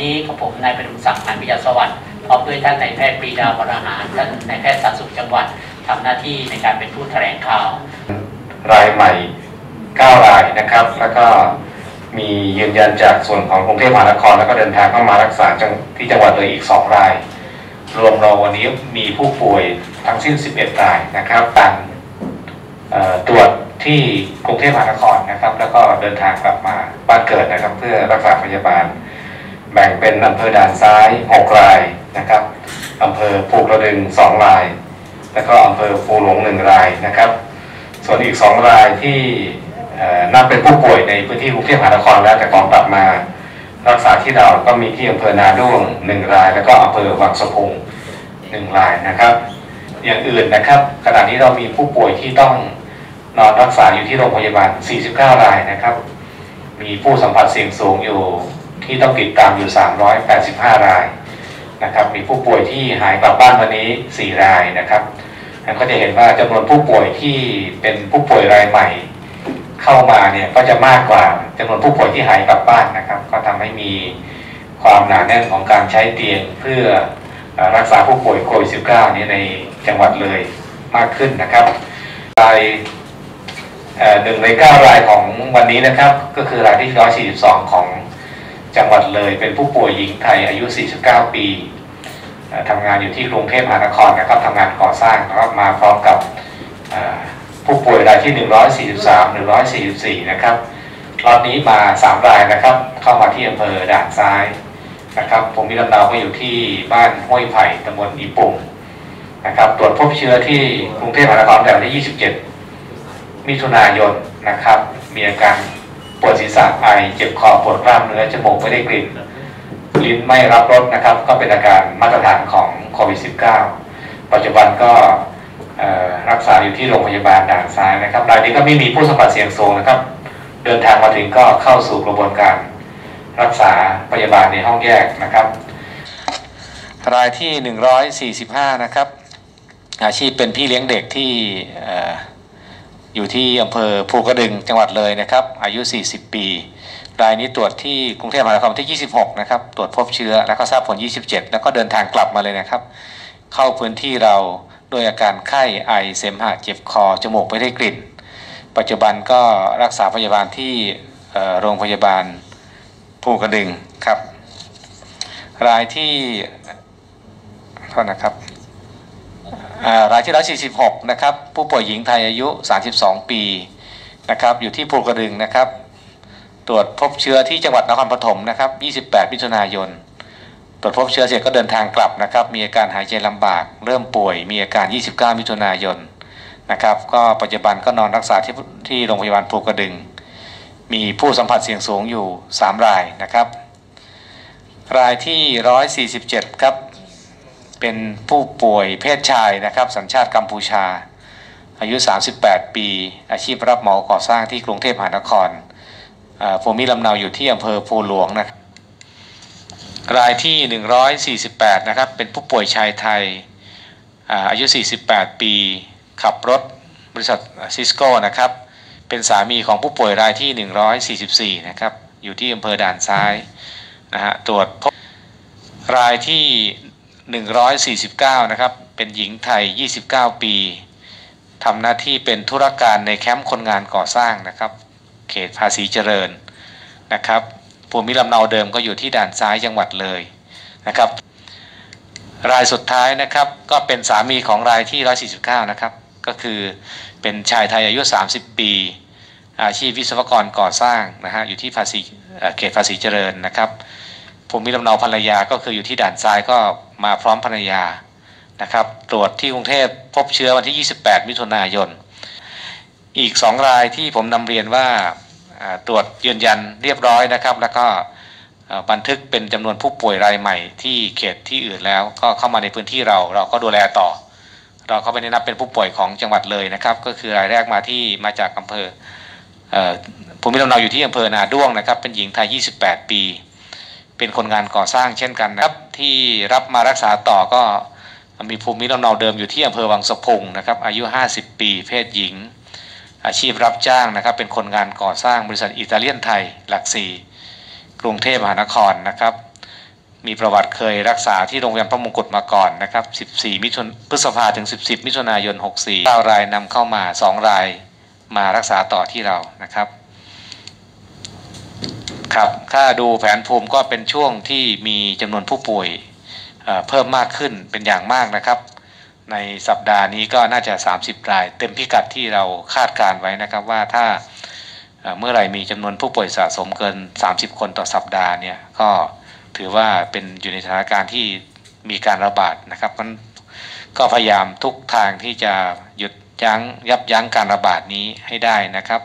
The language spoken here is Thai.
นี้กับผมนายประดุงศักดิ์พันธ์วิทยาสวัสดิ์พร้อมด้วยท่านนายแพทย์ปรีดาวรหารท่านนายแพทย์สาธารณสุขจังหวัดทำหน้าที่ในการเป็นผู้แถลงข่าว รายใหม่9รายนะครับ แล้วก็มียืนยันจากส่วนของกรุงเทพมหานคร แล้วก็เดินทางเข้ามารักษาที่จังหวัดเลยอีก 2 ราย รวมเราวันนี้มีผู้ป่วยทั้งสิ้น 11 รายนะครับการเอ่อตรวจที่กรุงเทพมหานครนะครับ แล้วก็เดินทางกลับมาบ้านเกิดนะครับ เพื่อรักษาพยาบาล บ่งเป็นอำเภอด่านซ้าย 6 รายนะครับอำเภอภูกระดึง 2 ราย แล้วก็อำเภอภูหลวง1 รายนะครับ ส่วนอีก 2 รายที่เอ่อนับเป็นผู้ป่วยในพื้นที่กรุงเทพมหานครแล้วแต่กอนกลับมา รักษาที่เราก็มีที่อำเภอนาด้วง 1 ราย แล้วก็อำเภอวังสะพุง 1 รายนะครับ อย่างอื่นนะครับขณะนี้เรามีผู้ป่วยที่ต้องนอนรักษาอยู่ที่โรงพยาบาล 49 รายนะครับ มีผู้สัมผัสเสี่ยงสูงอยู่ ที่ต้องติดตามอยู่ 385 รายนะครับ มีผู้ป่วยที่หายกลับบ้านวันนี้ 4 รายนะครับแล้วก็จะเห็นว่าจำนวนผู้ป่วยที่เป็นผู้ป่วยรายใหม่ เข้ามาเนี่ยก็จะมากกว่าจำนวนผู้ป่วยที่หายกลับบ้านนะครับ ก็ทำให้มีความหนาแน่นของการใช้เตียงเพื่อรักษาผู้ป่วยโควิด -19 นี้ในจังหวัดเลยมากขึ้นนะครับรายหนึ่งในเก้ารายของวันนี้นะครับ ก็คือรายที่142ของ จังหวัดเลยเป็นผู้ป่วยหญิงไทยอายุ 49 ปีทำงานอยู่ที่กรุงเทพมหานครนะครับทำงานก่อสร้างนะครับมาพร้อมกับผู้ป่วยรายที่ 143 144 นะครับรอบนี้มา 3 รายนะครับ เข้ามาที่อำเภอด่านซ้ายนะครับ ผมมีลำดาวก็อยู่ที่บ้านห้วยไผ่ตำบลอีปุ่มนะครับตรวจพบเชื้อที่กรุงเทพมหานครแต่วันที่ 27 มิถุนายนนะครับ มีอาการ ปวดศีรษะไอเจ็บคอปวดกล้ามเนื้อจมูกไม่ได้กลิ่น ลิ้นไม่รับรสนะครับ ก็เป็นอาการมาตรฐานของโควิด -19 ปัจจุบันก็รักษาอยู่ที่โรงพยาบาลด่านซ้ายนะครับรายนี้ก็ไม่มีผู้สัมผัสเสี่ยงสูงนะครับ เดินทางมาถึงก็เข้าสู่กระบวนการรักษาพยาบาลในห้องแยกนะครับ รายที่ 145 นะครับ อาชีพเป็นพี่เลี้ยงเด็กที่เอยู่ที่อำเภอภูกระดึงจังหวัดเลยนะครับ อายุ 40 ปี รายนี้ตรวจที่กรุงเทพมหานครที่ 26 นะครับ ตรวจพบเชื้อแล้วก็ทราบผล 27 แล้วก็เดินทางกลับมาเลยนะครับ เข้าพื้นที่เราด้วยอาการไข้ไอเสมหะเจ็บคอจมูกไม่ได้กลิ่น ปัจจุบันก็รักษาพยาบาลที่โรงพยาบาลภูกระดึงครับ รายที่โทษนะครับ อ่ารายที่146นะครับผู้ป่วยหญิงไทยอายุ 32 ปีนะครับอยู่ที่ภูกระดึงนะครับ ตรวจพบเชื้อที่จังหวัดนครปฐมนะครับ 28 มิถุนายน ตรวจพบเชื้อเสร็จก็เดินทางกลับนะครับ มีอาการหายใจลำบาก เริ่มป่วย มีอาการ 29 มิถุนายนนะครับ ก็ปัจจุบันก็นอนรักษาที่ที่โรงพยาบาลภูกระดึง มีผู้สัมผัสเสี่ยงสูงอยู่ 3 รายนะครับ รายที่ 147 ครับ เป็นผู้ป่วยเพศชายนะครับ สัญชาติกัมพูชา อายุ 38 ปี อาชีพรับเหมาก่อสร้างที่กรุงเทพมหานครอ่าภูมิลำเนาอยู่ที่อำเภอภูหลวงนะครับรายที่ 148 นะครับ เป็นผู้ป่วยชายไทยอ่าอายุ 48 ปี ขับรถบริษัทซิสโก้นะครับ เป็นสามีของผู้ป่วยรายที่ 144 นะครับ อยู่ที่อำเภอด่านซ้ายนะฮะ ตรวจพบรายที่ 149 นะครับ เป็นหญิงไทย 29 ปีทำหน้าที่เป็นธุรการในแคมป์คนงานก่อสร้างนะครับ เขตภาษีเจริญนะครับภูมิลำเนาเดิมก็อยู่ที่ด่านซ้ายจังหวัดเลยนะครับ รายสุดท้ายนะครับ ก็เป็นสามีของรายที่ 149 นะครับ ก็คือเป็นชายไทยอายุ 30 ปี อาชีพวิศวกรก่อสร้างนะฮะอยู่ที่ภาษีเอ่อเขตภาษีเจริญนะครับ ภูมิลำเนาภรรยาก็คืออยู่ที่ด่านซ้ายก็มาพร้อมภรรยานะครับ ตรวจที่กรุงเทพพบเชื้อวันที่ 28 มิถุนายน อีก 2 รายที่ผมนำเรียนว่าตรวจยืนยันเรียบร้อยนะครับ แล้วก็บันทึกเป็นจำนวนผู้ป่วยรายใหม่ที่เขตที่อื่นแล้ว ก็เข้ามาในพื้นที่เราเราก็ดูแลต่อ เราก็ไม่ได้นับเป็นผู้ป่วยของจังหวัดเลยนะครับ ก็คือรายแรกมาที่มาจากอำเภอเอ่อภูมิลำเนาอยู่ที่อำเภอนาด้วงนะครับ เป็นหญิงไทย 28 ปี เป็นคนงานก่อสร้างเช่นกันนะครับ ที่รับมารักษาต่อก็มีภูมิลำเนาเดิมอยู่ที่อำเภอวังสะพุงนะครับ อายุ 50 ปี เพศหญิง อาชีพรับจ้างนะครับ เป็นคนงานก่อสร้างบริษัทอิตาเลียนไทยหลักสี่กรุงเทพมหานครนะครับ มีประวัติเคยรักษาที่โรงพยาบาลพระมงกุฎมาก่อนนะครับ 14 มิถุนพฤษภาถึง 10 มิถุนายน 64 9 รายนำเข้ามา 2 รายมารักษาต่อที่เรานะครับ ครับ ถ้าดูแผนภูมิก็เป็นช่วงที่มีจำนวนผู้ป่วยเพิ่มมากขึ้นเป็นอย่างมากนะครับ ในสัปดาห์นี้ก็น่าจะ 30 ราย เต็มพิกัดที่เราคาดการไว้นะครับว่าถ้าเอ่อเมื่อไหร่มีจำนวนผู้ป่วยสะสมเกิน 30 คนต่อสัปดาห์เนี่ยก็ถือว่าเป็นอยู่ในสถานการณ์ที่มีการระบาดนะครับมันก็พยายามทุกทางที่จะหยุดยั้งยับยั้งการระบาดนี้ให้ได้นะครับ